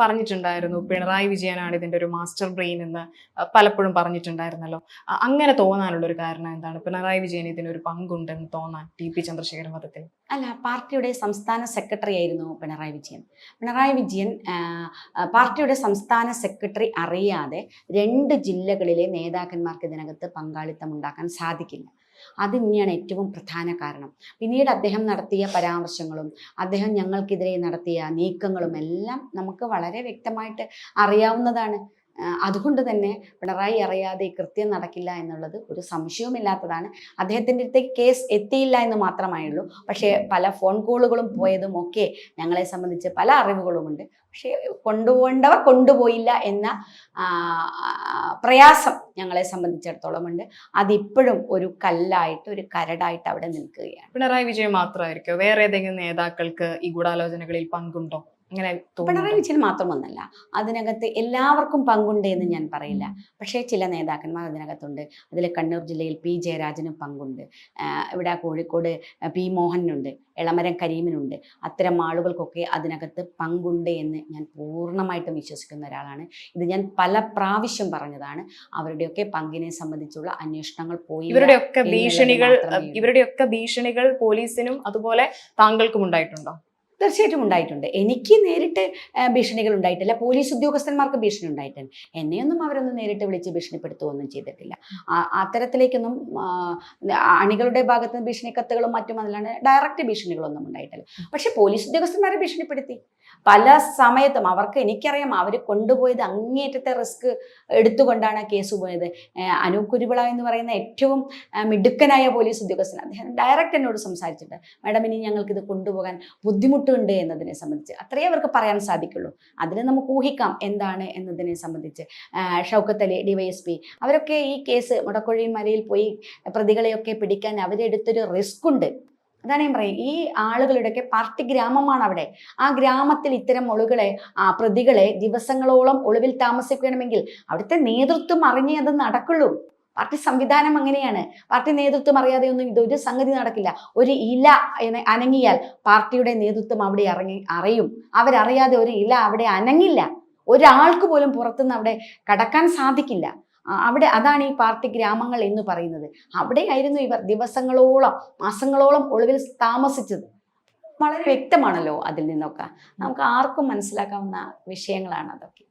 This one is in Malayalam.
പറഞ്ഞിട്ടുണ്ടായിരുന്നു. പിണറായി വിജയനാണ് ഇതിന്റെ ഒരു മാസ്റ്റർ ബ്രെയിൻ എന്ന് പലപ്പോഴും പറഞ്ഞിട്ടുണ്ടായിരുന്നല്ലോ. അങ്ങനെ തോന്നാനുള്ള ഒരു കാരണം എന്താണ്? പിണറായി വിജയൻ ഇതിനൊരു പങ്കുണ്ടെന്ന് തോന്നാൻ ടി പി ചന്ദ്രശേഖരൻ വധത്തിൽ. അല്ല പാർട്ടിയുടെ സംസ്ഥാന സെക്രട്ടറി ആയിരുന്നു പിണറായി വിജയൻ. പിണറായി വിജയൻ പാർട്ടിയുടെ സംസ്ഥാന സെക്രട്ടറി അറിയാതെ രണ്ട് ജില്ലകളിലെ നേതാക്കന്മാർക്ക് ഇതിനകത്ത് പങ്കാളിത്തം ഉണ്ടാക്കാൻ സാധിക്കില്ല. അത് തന്നെയാണ് ഏറ്റവും പ്രധാന കാരണം. പിന്നീട് അദ്ദേഹം നടത്തിയ പരാമർശങ്ങളും അദ്ദേഹം ഞങ്ങൾക്കെതിരെ നടത്തിയ നീക്കങ്ങളും എല്ലാം നമുക്ക് വളരെ വ്യക്തമായിട്ട് അറിയാവുന്നതാണ്. അതുകൊണ്ട് തന്നെ പിണറായി അറിയാതെ കൃത്യം നടക്കില്ല എന്നുള്ളത് ഒരു സംശയവുമില്ലാത്തതാണ്. അദ്ദേഹത്തിന്റെ അടുത്തേക്ക് കേസ് എത്തിയില്ല എന്ന് മാത്രമേ ഉള്ളൂ പക്ഷേ പല ഫോൺ കോളുകളും പോയതും ഒക്കെ ഞങ്ങളെ സംബന്ധിച്ച് പല അറിവുകളുമുണ്ട്. പക്ഷേ കൊണ്ടുപോകേണ്ടവ കൊണ്ടുപോയില്ല എന്ന പ്രയാസം ഞങ്ങളെ സംബന്ധിച്ചിടത്തോളം ഉണ്ട് അതിപ്പോഴും ഒരു കല്ലായിട്ട് ഒരു കരടായിട്ട് അവിടെ നിൽക്കുകയാണ്. പിണറായി വിജയൻ മാത്രമായിരിക്കും? വേറെ ഏതെങ്കിലും നേതാക്കൾക്ക് ഈ ഗൂഢാലോചനകളിൽ പങ്കുണ്ടോ? അങ്ങനെ പിണറായി? വിജയൻ മാത്രമൊന്നല്ല അതിനകത്ത് എല്ലാവർക്കും പങ്കുണ്ട് എന്ന് ഞാൻ പറയില്ല. പക്ഷേ ചില നേതാക്കന്മാർ അതിനകത്തുണ്ട്. അതിൽ കണ്ണൂർ ജില്ലയിൽ പി ജയരാജനും പങ്കുണ്ട്. ഇവിടെ കോഴിക്കോട് പി മോഹനുണ്ട്. എളമരം കരീമിനുണ്ട്. അത്തരം ആളുകൾക്കൊക്കെ അതിനകത്ത് പങ്കുണ്ട് എന്ന് ഞാൻ പൂർണമായിട്ടും വിശ്വസിക്കുന്ന ഒരാളാണ്. ഇത് ഞാൻ പല പ്രാവശ്യം പറഞ്ഞതാണ്. അവരുടെയൊക്കെ പങ്കിനെ സംബന്ധിച്ചുള്ള അന്വേഷണങ്ങൾ പോയി ഇവരുടെയൊക്കെ ഭീഷണികൾ ഇവരുടെയൊക്കെ ഭീഷണികൾ പോലീസിനും അതുപോലെ താങ്കൾക്കും ഉണ്ടായിട്ടുണ്ടോ? തീർച്ചയായിട്ടും ഉണ്ടായിട്ടുണ്ട്. എനിക്ക് നേരിട്ട് ഭീഷണികൾ ഉണ്ടായിട്ടില്ല. പോലീസ് ഉദ്യോഗസ്ഥന്മാർക്ക് ഭീഷണി ഉണ്ടായിട്ടുണ്ട്. എന്നെയൊന്നും അവരൊന്നും നേരിട്ട് വിളിച്ച് ഭീഷണിപ്പെടുത്തുകയൊന്നും ചെയ്തിട്ടില്ല. അത്തരത്തിലേക്കൊന്നും അണികളുടെ ഭാഗത്ത് നിന്ന് ഭീഷണി കത്തുകളും മറ്റും അതിലാണ് ഡയറക്റ്റ് ഭീഷണികളൊന്നും ഉണ്ടായിട്ടില്ല. പക്ഷെ പോലീസ് ഉദ്യോഗസ്ഥന്മാരെ ഭീഷണിപ്പെടുത്തി. പല സമയത്തും അവർക്ക് എനിക്കറിയാം അവർ കൊണ്ടുപോയത് അങ്ങേറ്റത്തെ റിസ്ക് എടുത്തുകൊണ്ടാണ് കേസ് പോയത്. അനൂപ് കുരുവിള എന്ന് പറയുന്ന ഏറ്റവും മിടുക്കനായ പോലീസ് ഉദ്യോഗസ്ഥൻ അദ്ദേഹം ഡയറക്റ്റ് എന്നോട് സംസാരിച്ചിട്ട് മാഡം ഇനി ഞങ്ങൾക്കിത് കൊണ്ടുപോകാൻ ബുദ്ധിമുട്ടുണ്ട് എന്നതിനെ സംബന്ധിച്ച്. അത്രയേ അവർക്ക് പറയാൻ സാധിക്കുള്ളൂ. അതിന് നമുക്ക് ഊഹിക്കാം എന്താണ് എന്നതിനെ സംബന്ധിച്ച്. ഷൗക്കത്ത് അലി ഡിവൈഎസ്പി അവരൊക്കെ ഈ കേസ് മുടക്കൊഴി മലയിൽ പോയി പ്രതികളെയൊക്കെ പിടിക്കാൻ അവരെടുത്തൊരു റിസ്ക് ഉണ്ട്. അതാണ് ഞാൻ പറയും ഈ ആളുകളുടെയൊക്കെ പാർട്ടി ഗ്രാമമാണ് അവിടെ ആ ഗ്രാമത്തിൽ ഇത്തരം ഒളുകളെ ആ പ്രതികളെ ദിവസങ്ങളോളം ഒളിവിൽ താമസിക്കണമെങ്കിൽ അവിടുത്തെ നേതൃത്വം അറിഞ്ഞേ അത് നടക്കുള്ളൂ. പാർട്ടി സംവിധാനം അങ്ങനെയാണ്. പാർട്ടി നേതൃത്വം അറിയാതെ ഒന്നും ഇതൊരു സംഗതി നടക്കില്ല. ഒരു ഇല അനങ്ങിയാൽ പാർട്ടിയുടെ നേതൃത്വം അവിടെ ഇറങ്ങി അറിയും. അവരറിയാതെ ഒരു ഇല അവിടെ അനങ്ങില്ല. ഒരാൾക്ക് പോലും പുറത്തുനിന്ന് അവിടെ കടക്കാൻ സാധിക്കില്ല. അവിടെ അതാണ് ഈ പാർട്ടി ഗ്രാമങ്ങൾ എന്ന് പറയുന്നത്. അവിടെയായിരുന്നു ഇവർ ദിവസങ്ങളോളം മാസങ്ങളോളം ഒളിവിൽ താമസിച്ചത്. വളരെ വ്യക്തമാണല്ലോ അതിൽ നിന്നൊക്കെ. നമുക്ക് ആർക്കും മനസ്സിലാക്കാവുന്ന വിഷയങ്ങളാണ് അതൊക്കെ.